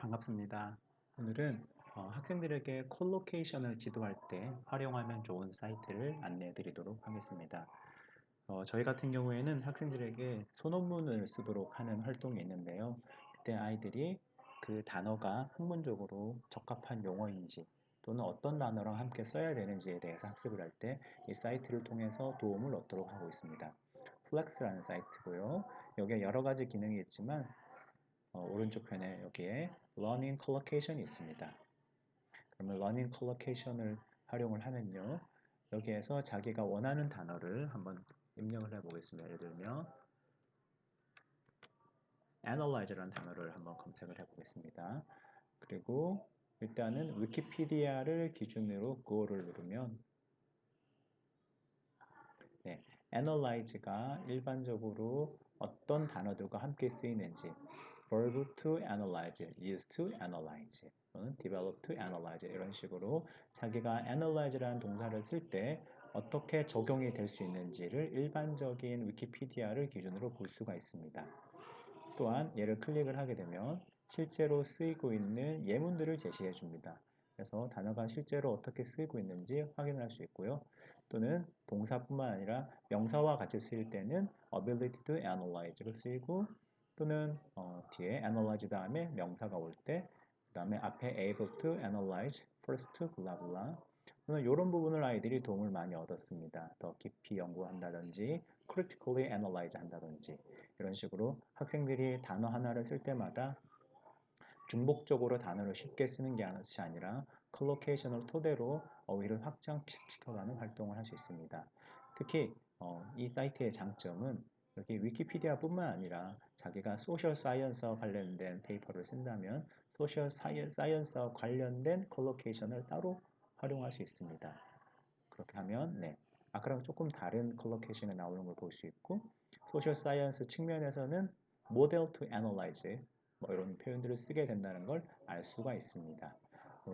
반갑습니다. 오늘은 어, 학생들에게 콜로케이션을 지도할 때 활용하면 좋은 사이트를 안내해 드리도록 하겠습니다. 어, 저희 같은 경우에는 학생들에게 소논문을 쓰도록 하는 활동이 있는데요. 그때 아이들이 그 단어가 학문적으로 적합한 용어인지 또는 어떤 단어랑 함께 써야 되는지에 대해서 학습을 할 때 이 사이트를 통해서 도움을 얻도록 하고 있습니다. 플렉스라는 사이트고요. 여기에 여러 가지 기능이 있지만 어, 오른쪽 편에 여기에 Learning Collocation이 있습니다. 그러면 Learning Collocation을 활용을 하면요. 여기에서 자기가 원하는 단어를 한번 입력을 해 보겠습니다. 예를 들면 Analyze라는 단어를 한번 검색을 해 보겠습니다. 그리고 일단은 위키피디아를 기준으로 Go를 누르면 네, Analyze가 일반적으로 어떤 단어들과 함께 쓰이는지 verb to analyze, use to analyze 또는 develop to analyze 이런 식으로 자기가 analyze라는 동사를 쓸 때 어떻게 적용이 될 수 있는지를 일반적인 위키피디아를 기준으로 볼 수가 있습니다. 또한 얘를 클릭을 하게 되면 실제로 쓰이고 있는 예문들을 제시해 줍니다. 그래서 단어가 실제로 어떻게 쓰이고 있는지 확인을 할수 있고요. 또는 동사뿐만 아니라 명사와 같이 쓰일 때는 ability to analyze로 쓰이고 또는 어, 뒤에 analyze 다음에 명사가 올 때 그 다음에 앞에 able to analyze first blah 또는 이런 부분을 아이들이 도움을 많이 얻었습니다. 더 깊이 연구한다든지 critically analyze 한다든지 이런 식으로 학생들이 단어 하나를 쓸 때마다 중복적으로 단어를 쉽게 쓰는 게 아니라 컬로케이션을 토대로 어휘를 확장시켜가는 활동을 할 수 있습니다. 특히 어, 이 사이트의 장점은 여기 위키피디아뿐만 아니라 자기가 소셜 사이언스와 관련된 페이퍼를 쓴다면 소셜 사이언스와 관련된 컬로케이션을 따로 활용할 수 있습니다. 그렇게 하면 네, 아까랑 조금 다른 컬로케이션이 나오는 걸 볼 수 있고 소셜 사이언스 측면에서는 모델 투 애널라이즈 뭐 이런 표현들을 쓰게 된다는 걸 알 수가 있습니다.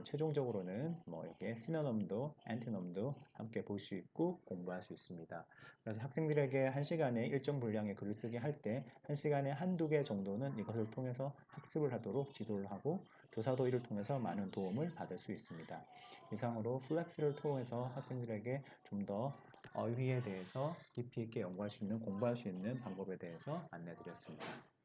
최종적으로는 뭐 이렇게 시노넘도 엔티넘도 함께 볼 수 있고 공부할 수 있습니다. 그래서 학생들에게 한 시간에 일정 분량의 글을 쓰게 할때 한 시간에 한두 개 정도는 이것을 통해서 학습을 하도록 지도를 하고 교사도 이를 통해서 많은 도움을 받을 수 있습니다. 이상으로 플렉스를 통해서 학생들에게 좀 더 어휘에 대해서 깊이 있게 연구할 수 있는 공부할 수 있는 방법에 대해서 안내드렸습니다.